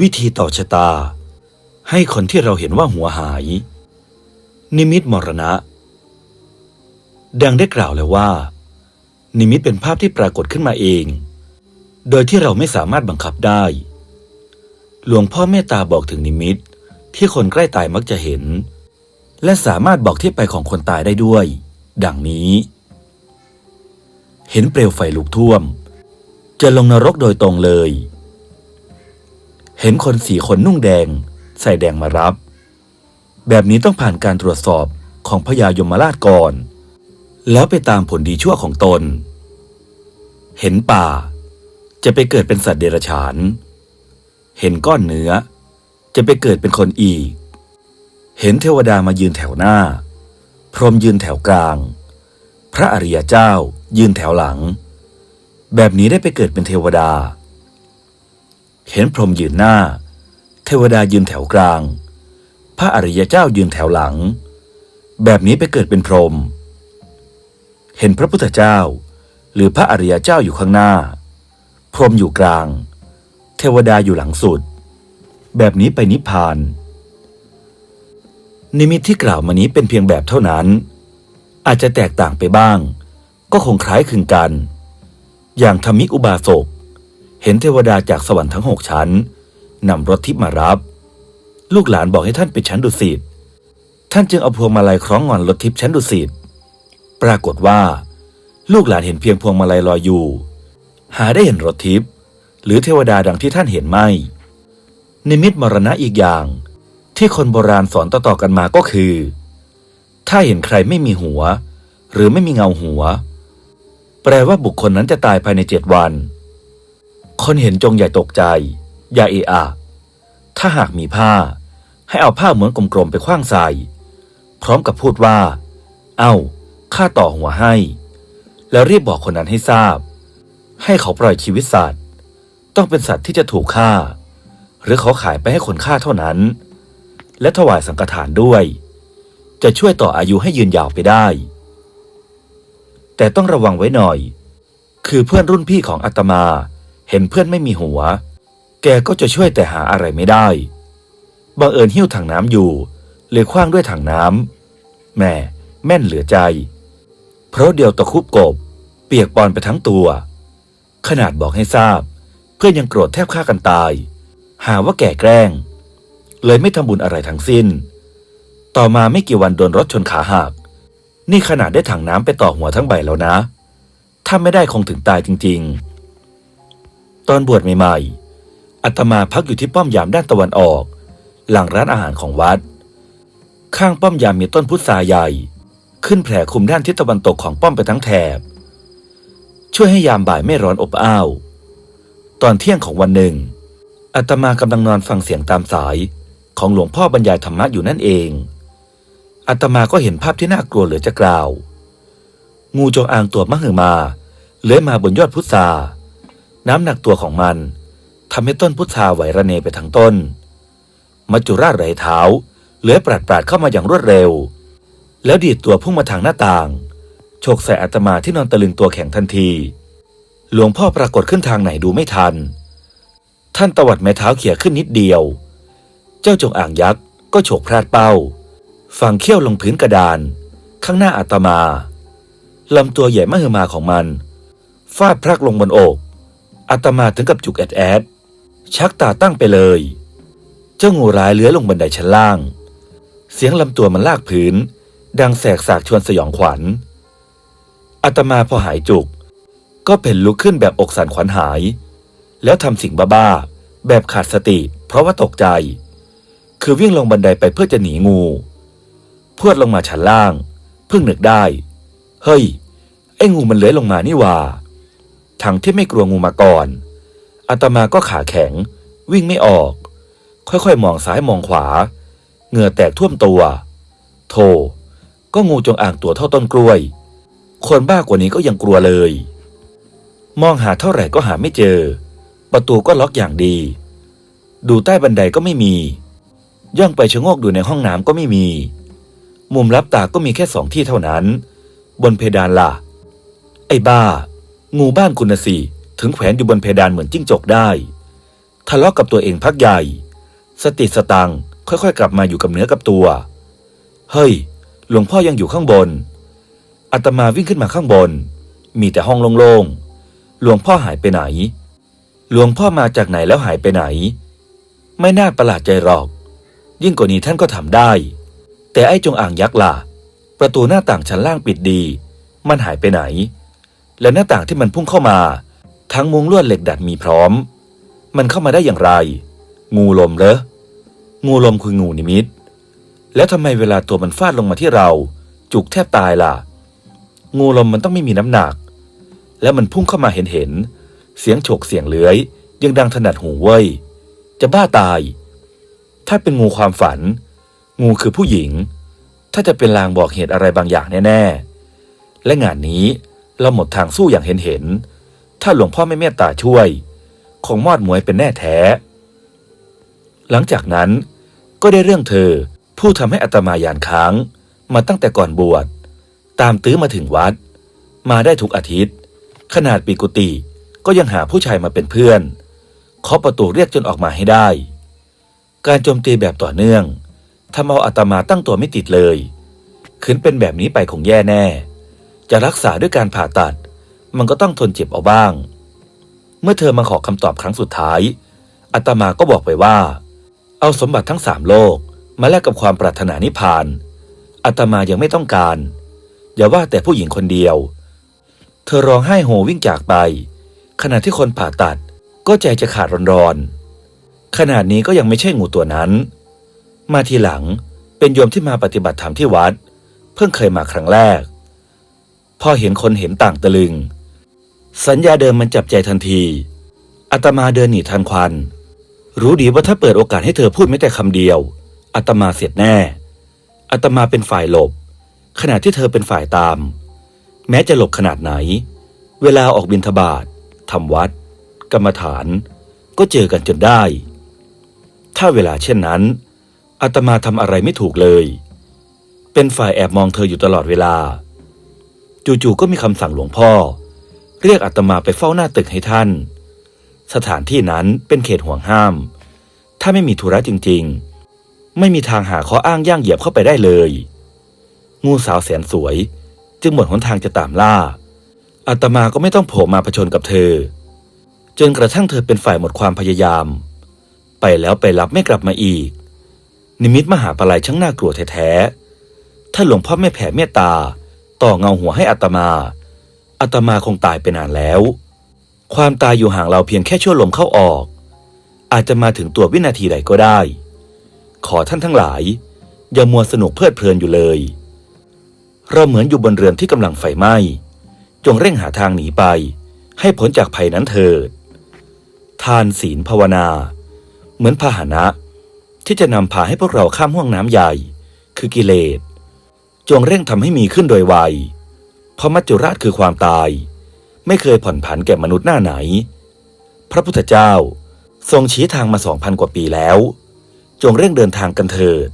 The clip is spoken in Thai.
วิธีต่อชะตา ให้คนที่เราเห็นว่าหัวหาย นิมิตมรณะ ดังได้กล่าวแล้วว่า นิมิตเป็นภาพที่ปรากฏขึ้นมาเอง โดยที่เราไม่สามารถบังคับได้ หลวงพ่อเมตตาบอกถึงนิมิตที่คนใกล้ตายมักจะเห็น และสามารถบอกที่ไปของคนตายได้ด้วย ดังนี้ เห็นเปลวไฟลุกท่วม จะลงนรกโดยตรงเลย เห็นคนสี่คนนุ่งแดง ใส่แดงมารับ แบบนี้ต้องผ่านการตรวจสอบของพญายมราชก่อน แล้วไปตามผลดีชั่วของตน เห็นป่า จะไปเกิดเป็นสัตว์เดรัจฉาน เห็นก้อนเนื้อ จะไปเกิดเป็นคนอีก เห็นเทวดามายืนแถวหน้า พรหมยืนแถวกลาง พระอริยเจ้ายืนแถวหลัง แบบนี้ได้ไปเกิดเป็นเทวดา เห็นพรหมยืนหน้า เทวดายืนแถวกลาง พระอริยเจ้ายืนแถวหลัง แบบนี้ไปเกิดเป็นพรหมเห็นพระพุทธเจ้า หรือพระอริยเจ้าอยู่ข้างหน้า พรหมอยู่กลาง เทวดาอยู่หลังสุด แบบนี้ไปนิพพาน นิมิตที่กล่าวมานี้เป็นเพียงแบบเท่านั้น อาจจะแตกต่างไปบ้าง ก็คงคล้ายคลึงกัน อย่างธรรมิกอุบาสก เห็นเทวดาจากสวรรค์ทั้งหกชั้นนำรถทิพมารับ ลูกหลานบอกให้ท่านไปชั้นดุสิตท่านจึงเอาพวงมาลัยคล้องงอนรถทิพชั้นดุสิตปรากฏว่า ลูกหลานเห็นเพียงพวงมาลัยลอยอยู่ หาได้เห็นรถทิพหรือเทวดาดังที่ท่านเห็นไม่นิมิตมรณะอีกอย่าง ที่คนโบราณสอนต่อๆกันมาก็คือ ถ้าเห็นใครไม่มีหัว หรือไม่มีเงาหัว แปลว่าบุคคลนั้นจะตายภายในเจ็ดวัน คนเห็นจงอย่าตกใจ อย่าเอะอะ ถ้าหากมีผ้า ให้เอาผ้าเหมือนกลมๆไปคว้างใส่ พร้อมกับพูดว่า เอ้าข้าต่อหัวให้ แล้วรีบบอกคนนั้นให้ทราบ ให้เขาปล่อยชีวิตสัตว์ ต้องเป็นสัตว์ที่จะถูกฆ่า หรือเขาขายไปให้คนฆ่าเท่านั้น และถวายสังฆทานด้วย จะช่วยต่ออายุให้ยืนยาวไปได้ แต่ต้องระวังไว้หน่อย คือเพื่อนรุ่นพี่ของอาตมา ห็นเพื่อนไม่มีหัว แกก็จะช่วยแต่หาอะไรไม่ได้ บังเอิญหิ้วถังน้ำอยู่เลยคว้างด้วยถังน้ำแม่แม่นเหลือใจ เพราะเดียวตะคุบกบ เปียกปอนไปทั้งตัว ขนาดบอกให้ทราบ เพื่อนยังโกรธแทบฆ่ากันตาย หาว่าแก่แกล้ง เลยไม่ทำบุญอะไรทั้งสิ้น ต่อมาไม่กี่วันโดนรถชนขาหัก นี่ขนาดได้ถังน้ำไปต่อหัวทั้งใบแล้วนะ ถ้าไม่ได้คงถึงตายจริง ๆ ตอนบวชใหม่ๆอาตมาพักอยู่ที่ป้อมยามด้านตะวันออก หลังร้านอาหารของวัด ข้างป้อมยามมีต้นพุทราใหญ่ ขึ้นแผ่คลุมด้านทิศตะวันตกของป้อมไปทั้งแถบ ช่วยให้ยามบ่ายไม่ร้อนอบอ้าว ตอนเที่ยงของวันหนึ่งอาตมากำลังนอนฟังเสียงตามสายของหลวงพ่อบรรยายธรรมะอยู่นั่นเองอาตมาก็เห็นภาพที่น่ากลัวเหลือจะกล่าว งูจงอางตัวมหึมาเลื้อยมาบนยอดพุทรา น้ำหนักตัวของมันทำให้ต้นพุทราไหวระเนไปทั้งต้น มัจจุราชไหลเท้าเลื้อยปราดปราดเข้ามาอย่างรวดเร็ว แล้วดีดตัวพุ่งมาทางหน้าต่างโฉกใส่อาตมาที่นอนตะลึงตัวแข็งทันที หลวงพ่อปรากฏขึ้นทางไหนดูไม่ทัน ท่านตวัดไม้เท้าเขี่ยขึ้นนิดเดียว เจ้าจงอ่างยักษ์ก็โฉกพลาดเป้า ฝังเขี้ยวลงพื้นกระดาน ข้างหน้าอาตมาลำตัวใหญ่มหึมาของมันฟาดพรักลงบนอก อาตมาถึงกับจุกแอดแอด ชักตาตั้งไปเลย เจ้างูร้ายเลื้อยลงบันไดชั้นล่าง เสียงลำตัวมันลากพื้น ดังแสกสากชวนสยองขวัญอาตมาพอหายจุก ก็เพ่นลุกขึ้นแบบอกสั่นขวัญหาย แล้วทำสิ่งบ้าๆแบบขาดสติ เพราะว่าตกใจ คือวิ่งลงบันไดไปเพื่อจะหนีงู พวดลงมาชั้นล่าง เพิ่งนึกได้ เฮ้ย ไอ้งูมันเลื้อยลงมานี่ว่า ทั้งที่ไม่กลัวงูมาก่อนอาตมาก็ขาแข็ง วิ่งไม่ออก ค่อยๆ มองซ้ายมองขวา เหงื่อแตกท่วมตัว โธ่ก็งูจงอางตัวเท่าต้นกล้วย คนบ้ากว่านี้ก็ยังกลัวเลย มองหาเท่าไหร่ก็หาไม่เจอ ประตูก็ล็อกอย่างดี ดูใต้บันไดก็ไม่มี ย่องไปชะโงกดูในห้องน้ำก็ไม่มี มุมรับตาก็มีแค่สองที่เท่านั้น บนเพดานล่ะ ไอ้บ้า งูบ้านคุณนะสิถึงแขวนอยู่บนเพดานเหมือนจิ้งจกได้ ทะเลาะกับตัวเองพักใหญ่ สติสตังค์ค่อยๆ กลับมาอยู่กับเนื้อกับตัว เฮ้ย หลวงพ่อยังอยู่ข้างบนอาตมาวิ่งขึ้นมาข้างบน มีแต่ห้องโล่งๆ หลวงพ่อหายไปไหน หลวงพ่อมาจากไหนแล้วหายไปไหน ไม่น่าประหลาดใจหรอก ยิ่งกว่านี้ท่านก็ทำได้ แต่ไอ้จงอ่างยักษ์ล่ะ ประตูหน้าต่างชั้นล่างปิดดี มันหายไปไหน และหน้าต่างที่มันพุ่งเข้ามา ทั้งมุงลวดเหล็กดัดมีพร้อม มันเข้ามาได้อย่างไร งูลมเหรองูลมคืองูนิมิต แล้วทำไมเวลาตัวมันฟาดลงมาที่เรา จุกแทบตายล่ะ งูลมมันต้องไม่มีน้ำหนัก แล้วมันพุ่งเข้ามาเห็นเห็น เสียงโฉกเสียงเลื้อย ยังดังถนัดหูเว้ย จะบ้าตาย ถ้าเป็นงูความฝัน งูคือผู้หญิง ถ้าจะเป็นลางบอกเหตุอะไรบางอย่างแน่ ๆ และงานนี้ เราหมดทางสู้อย่างเห็นเห็น ถ้าหลวงพ่อไม่เมตตาช่วย คงมอดมวยเป็นแน่แท้ หลังจากนั้นก็ได้เรื่องเธอผู้ทำให้อัตมายานค้างมาตั้งแต่ก่อนบวช ตามตื้อมาถึงวัด มาได้ทุกอาทิตย์ ขนาดปีกุติก็ยังหาผู้ชายมาเป็นเพื่อนเคาะประตูเรียกจนออกมาให้ได้ การโจมตีแบบต่อเนื่องทำเอาอาตมาตั้งตัวไม่ติดเลยขืนเป็นแบบนี้ไปคงแย่แน่ จะรักษาด้วยการผ่าตัด มันก็ต้องทนเจ็บเอาบ้าง เมื่อเธอมาขอคำตอบครั้งสุดท้ายอาตมาก็บอกไปว่า เอาสมบัติทั้งสามโลกมาแลกกับความปรารถนานิพพานอาตมายังไม่ต้องการ อย่าว่าแต่ผู้หญิงคนเดียว เธอร้องไห้โฮวิ่งจากไป ขณะที่คนผ่าตัดก็ใจจะขาดร้อนๆขนาดนี้ก็ยังไม่ใช่งูตัวนั้น มาทีหลังเป็นโยมที่มาปฏิบัติธรรมที่วัด เพิ่งเคยมาครั้งแรก พอเห็นคนเห็นต่างตะลึง สัญญาเดิมมันจับใจทันทีอาตมาเดินหนีทันควัน รู้ดีว่าถ้าเปิดโอกาสให้เธอพูดไม่แต่คำเดียวอาตมาเสียดแน่อาตมาเป็นฝ่ายหลบ ขณะที่เธอเป็นฝ่ายตาม แม้จะหลบขนาดไหน เวลาออกบินทบาททำวัด กรรมฐาน ก็เจอกันจนได้ ถ้าเวลาเช่นนั้นอาตมาทำอะไรไม่ถูกเลย เป็นฝ่ายแอบมองเธออยู่ตลอดเวลา จู่ๆก็มีคำสั่งหลวงพ่อ เรียกอาตมาไปเฝ้าหน้าตึกให้ท่าน สถานที่นั้นเป็นเขตห่วงห้าม ถ้าไม่มีธุระจริงๆ ไม่มีทางหาข้ออ้างย่างเหยียบเข้าไปได้เลย งูสาวแสนสวย จึงหมดหนทางจะตามล่าอาตมาก็ไม่ต้องโผล่มาผชนกับเธอ จนกระทั่งเธอเป็นฝ่ายหมดความพยายาม ไปแล้วไปรับไม่กลับมาอีก นิมิตมหาปลายช่างน่ากลัวแท้ๆถ้าหลวงพ่อไม่แผ่เมตตา ต่อเงาหัวให้อาตมาอาตมาคงตายไปนานแล้ว ความตายอยู่ห่างเราเพียงแค่ชั่วลมเข้าออก อาจจะมาถึงตัววินาทีใดก็ได้ ขอท่านทั้งหลาย อย่ามัวสนุกเพลิดเพลินอยู่เลย เราเหมือนอยู่บนเรือนที่กำลังไฟไหม้ จงเร่งหาทางหนีไป ให้พ้นจากภัยนั้นเถิด ทานศีลภาวนา เหมือนพาหนะที่จะนำพาให้พวกเราข้ามห่วงน้ำใหญ่ คือกิเลส จงเร่งทำให้มีขึ้นโดยไว เพราะมัจจุราชคือความตาย ไม่เคยผ่อนผันแก่มนุษย์หน้าไหน พระพุทธเจ้าทรงชี้ทางมาสองพันกว่าปีแล้ว จงเร่งเดินทางกันเถิด